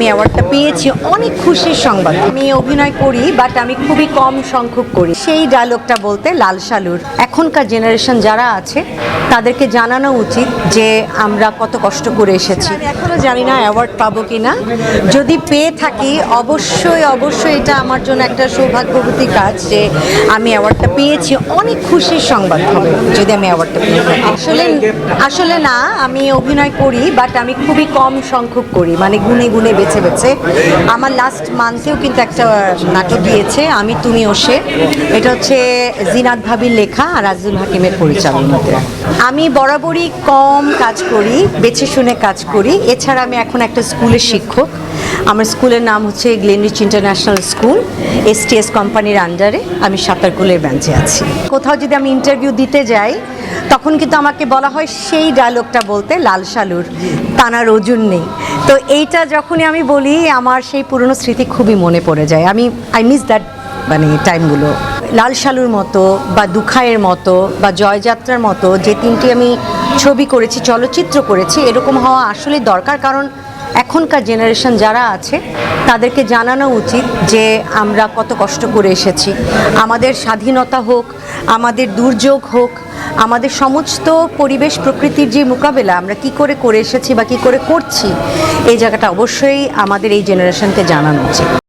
আমি অ্যাওয়ার্ডটা পেয়েছি। অনেক খুশির সংবাদ। আমি অভিনয় করি বাট আমি খুবই কম সংখ্যক করি। সেই ডায়লগটা বলতে লাল সালুর এখনকার জেনারেশন যারা আছে, তাদেরকে জানানো উচিত যে আমরা কত কষ্ট করে এসেছি। আমি এখনও জানি না অ্যাওয়ার্ড পাবো কি না যদি পেয়ে থাকি, অবশ্যই অবশ্যই এটা আমার জন্য একটা সৌভাগ্যবতী কাজ যে আমি অ্যাওয়ার্ডটা পেয়েছি। অনেক খুশির সংবাদ হবে যদি আমি অ্যাওয়ার্ডটা পেয়ে থাকি। আসলে আসলে না, আমি অভিনয় করি বাট আমি খুবই কম সংখ্যক করি। মানে গুনে গুনে বেছে আমার লাস্ট মান্থেও কিন্তু একটা নাটক গিয়েছে, আমি, তুমি ওসে এটা হচ্ছে জিনাত ভাবির লেখা আর রাজুল হাকিমের পরিচালনাতে আমি বরাবরই কম কাজ করি, বেছে শুনে কাজ করি। এছাড়া আমি এখন একটা স্কুলের শিক্ষক। আমার স্কুলের নাম হচ্ছে গ্লেনরিচ ইন্টারন্যাশনাল স্কুল এসটিএস কোম্পানির আন্ডারে আমি সাঁতারকুলের ব্রাঞ্চে আছি। কোথাও যদি আমি ইন্টারভিউ দিতে যাই, তখন কিন্তু আমাকে বলা হয় সেই ডায়লগটা বলতে লাল সালুর তানার ওজন নেই। তো এইটা যখনই আমি বলি, আমার সেই পুরনো স্মৃতি খুবই মনে পড়ে যায়। আমি আই মিস দ্যাট মানে টাইমগুলো লাল সালুর মতো বা দুখায়ের মতো বা জয়যাত্রার মতো যে তিনটি আমি ছবি করেছি, চলচ্চিত্র করেছি, এরকম হওয়া আসলে দরকার। কারণ এখনকার জেনারেশন যারা আছে, তাদেরকে জানানো উচিত যে আমরা কত কষ্ট করে এসেছি। আমাদের স্বাধীনতা হোক, আমাদের দুর্যোগ হোক, আমাদের সমস্ত পরিবেশ প্রকৃতির যে মোকাবেলা, আমরা কি করে করে এসেছি বা কি করে করছি, এই জায়গাটা অবশ্যই আমাদের এই জেনারেশনকে জানানো উচিত।